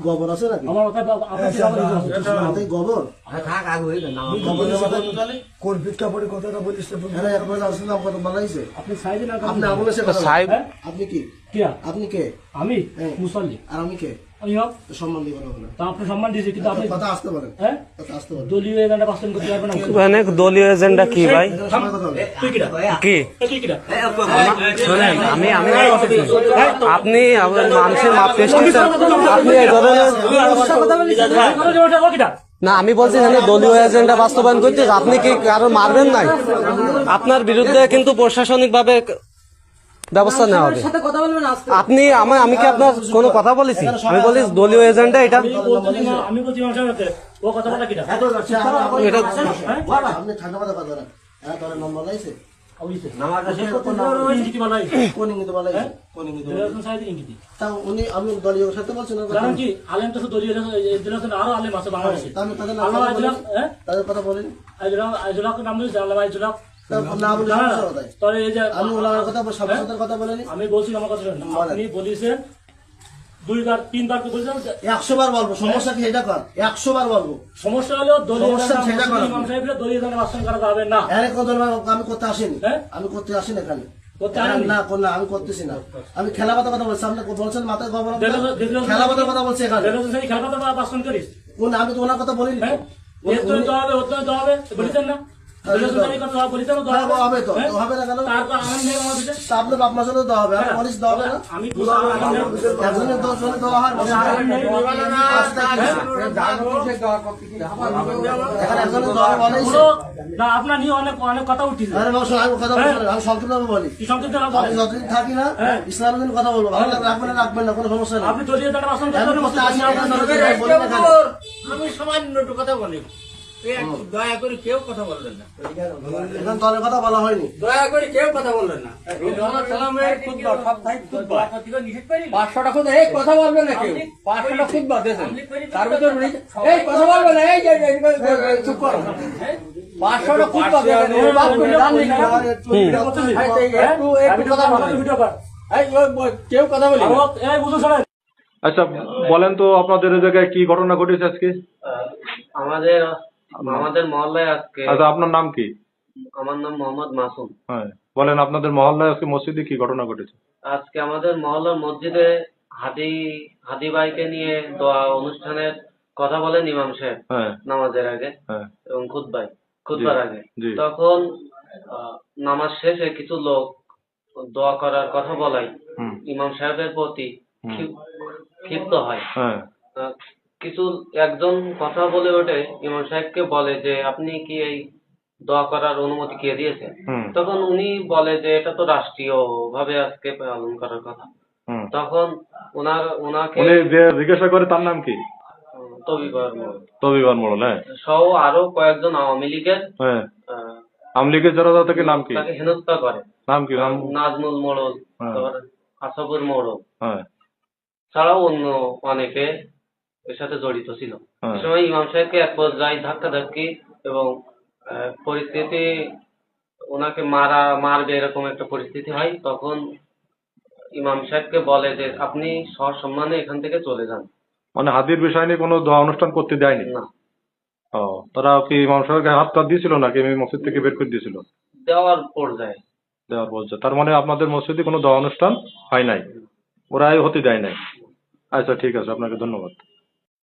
গোবর আছে নাকি? আমার মাথায় গোবর হয়ে মাথায় কর্পিত কাপড়ে কথাটা বলিস বানাইছে আপনি হ্যাঁ? আপনি কি? কে আপনি কে আমি হ্যাঁ। মুসল্লি আর আমি কে আমি হোক সম্মান দিবেন ওখানে তা আপনি সম্মান দিয়েছি কিন্তু আপনি কথা আসতে পারেন হ্যাঁ কথা আসতে পারেন দলীয় এজেন্ডা বাস্তবায়ন করতে পারবেন না মানে দলীয় এজেন্ডা কি ভাই তুই কি তুই শোনেন আমি আমি আপনি আমার মানুষের মাপ পেশ করছেন আপনি এই ধরনের না আমি বলছি এখানে দলীয় এজেন্ডা বাস্তবায়ন করতে আপনি কি কারও মারবেন নাই আপনার বিরুদ্ধে কিন্তু প্রশাসনিক ভাবে ব্যবস্থা নেওয়া হবে। আপনি আমার আমি কি আপনার কোনো কথা বলেছি? আমি বলি দলীয় এজেন্ডা এটা আমি বলছি ও কথা বলা এটা আপনি ঠান্ডা কথা হ্যাঁ উনি দলীয় সাথে কি? আলেম তো দলীয় আরও আলেম আছে বাংলাদেশে। তাদের কথা আইজুলাক বলেন। হ্যাঁ? তাদের কথা বলেন। আইজুলাক নাম আইজুলাক আমি ওনার কথা সাবসাদের কথা বলেনি। আমি বলছি আমার কথা আপনি বলেছেন দুইবার তিনবার তো বলেছেন? একশো বার বলব। সমস্যা কি এটা কর একশো বার বলব। সমস্যা হলো দলীয় সেটা মুসলিম ইমাম সাহেবের দলীয় নেতা বাস্তবায়ন করা যাবে না। এখানে কত আমি করতে আসিনি। হ্যাঁ? আমি করতে আসিনি এখানে। না না আমি করতেছি না। আমি খেলা কথা কথা বলছি। আপনি বলছেন মাথায় খেলা কথা কথা বলছি এখানে। খেলা কথা বাস্তবায়ন করিস। কোন আমি তো ওনার কথা বলিনি। হ্যাঁ? হবে হবে। বলেছেন না? হ্যাঁ, হ্যাঁ? আপনার বাপ দেওয়া হবে আর হ্যাঁ। দেওয়া হবে না। একজনের দশ জনে দেওয়া হয়? নিয়ে অনেক অনেক কথা উঠিছে। আরে বাবু শোনো, আমি কথা আমি সংক্ষিপ্ত বলি। সংক্ষিপ্ত যতদিন থাকি না হ্যাঁ। ইসলামের দিন কথা বলব ভালো রাখবেন না রাখবেন না কোনো সমস্যা নেই। আপনি আমি সামান্য কথা বলি। দয়া করে কেউ কথা না। এখানে দলের কথা বলা হয়নি। দয়া করে কেউ কথা না। সালামের এই কথা বলবে না কেউ। তার ভিতর এই কথা বলবে না। এই চুপ করো। কেউ কথা বলি আচ্ছা বলেন তো আপনাদের জায়গায় কি ঘটনা ঘটেছে আজকে? আমাদের আমাদের মহল্লায় আজকে আচ্ছা আপনার নাম কি? আমার নাম মোহাম্মদ মাসুম। হ্যাঁ বলেন আপনাদের মহল্লায় আজকে মসজিদে কি ঘটনা ঘটেছে? আজকে আমাদের মহল্লার মসজিদে হাদি হাদি ভাইকে নিয়ে দোয়া অনুষ্ঠানের কথা বলেন ইমাম সাহেব হ্যাঁ। নামাজের আগে হ্যাঁ। এবং খুতবাই খুতবার জি, আগে তখন নামাজ শেষে কিছু লোক দোয়া করার কথা বলাই ইমাম সাহেবের প্রতি ক্ষিপ্ত হয়। হ্যাঁ। কিছু একজন কথা বলে ওঠে ইমাম সাহেবকে বলে যে আপনি কি এই দোয়া করার অনুমতি কে দিয়েছে? তখন উনি বলে যে এটা তো রাষ্ট্রীয় ভাবে আজকে পালন করার কথা। তখন ওনার ওনাকে উনি যে জিজ্ঞাসা করে তার নাম কি? তবিবার মোড় তবিবার মোড়ল হ্যাঁ। সহ আরও কয়েকজন আওয়ামী লীগের হ্যাঁ। আওয়ামী লীগের যারা নাম কি? তাকে হেনস্থা করে। নাম কি? নাজমুল মোড়ল হ্যাঁ। আসাবুর মোড়ল। হ্যাঁ। ছাড়াও অন্য অনেকে এর সাথে জড়িত ছিল। হ্যাঁ। সময় ইমাম সাহেবকে এক পর্যায়ে ধাক্কা ধাক্কি এবং পরিস্থিতি ওনাকে মারা মারবে এরকম একটা পরিস্থিতি হয়। তখন ইমাম সাহেবকে বলে যে আপনি সসম্মানে এখান থেকে চলে যান। মানে হাতির বিষয় নিয়ে কোনো দোয়া অনুষ্ঠান করতে দেয়নি? না। ও তারা কি ইমাম সাহেবকে হাত টাত দিয়েছিল নাকি মসজিদ থেকে বের করে দিয়েছিল? দেওয়ার পর্যায়ে। দেওয়ার বলছে তার মানে আপনাদের মসজিদে কোনো দোয়া অনুষ্ঠান হয় নাই? ওরাই হতে দেয় নাই? আচ্ছা ঠিক আছে আপনাকে ধন্যবাদ।